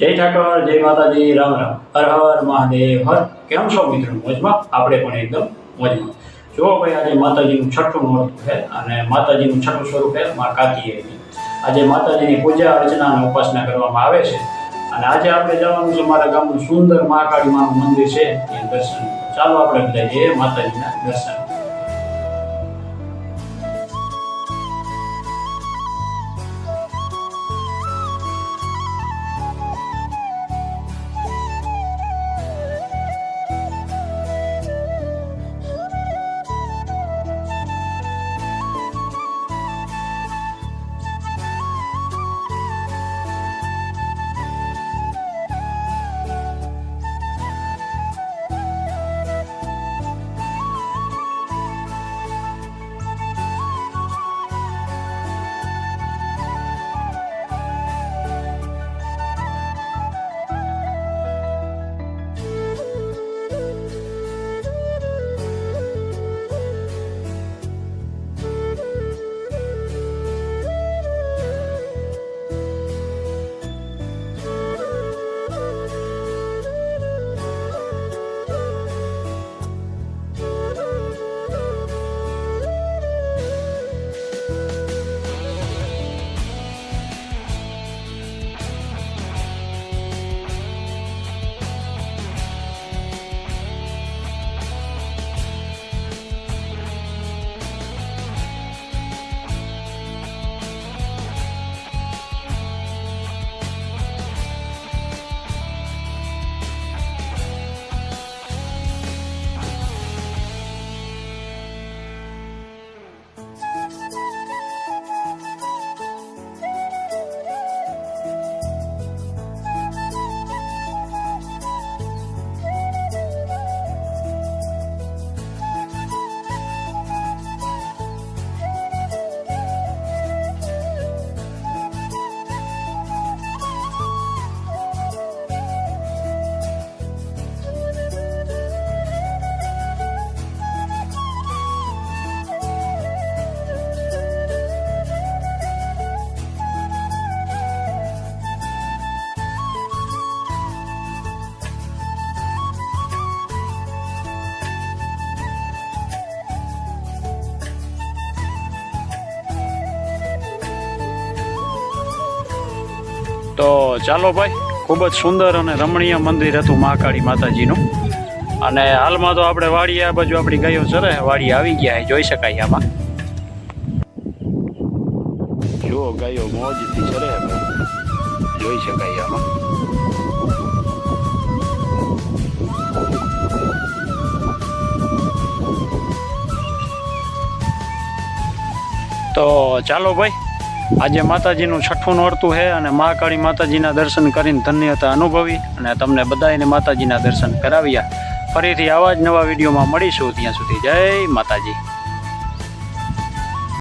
જય ઠાકર, જય માતાજી, રામ રામ. હર હર મહાદેવ. હર. કેમ છો મિત્રો? મોજમાં? આપણે પણ એકદમ મોજમાં. જુઓ ભાઈ, આજે માતાજીનું છઠ્ઠું મહત્વ છે અને માતાજીનું છઠ્ઠું સ્વરૂપ છે મા કાતિયેની આજે માતાજીની પૂજા અર્ચના અને ઉપાસના કરવામાં આવે છે. અને આજે આપણે જવાનું છે મારા ગામનું સુંદર મહાકાળી માનું મંદિર છે. એ દર્શન. ચાલો આપણે બધા જઈએ માતાજીના દર્શન. તો ચાલો ભાઈ, ખૂબ જ સુંદર અને રમણીય મંદિર હતું મહાકાળી માતાજીનું. અને હાલમાં તો આપણે વાડી આ બાજુ આપણી ગાયો ચરે, વાડી આવી ગયા જોઈ શકાય આમાં. જુઓ, ગાયો મોજથી ચરે જોઈ શકાય આમાં. તો ચાલો ભાઈ આજે માતાજીનું છઠ્ઠું નોરતું છે અને મહાકાળી માતાજીના દર્શન કરીને ધન્યતા અનુભવી અને તમને બધાને માતાજીના દર્શન કરાવ્યા. ફરીથી આવા જ નવા વિડીયોમાં મળીશું ત્યાં સુધી. જય માતાજી.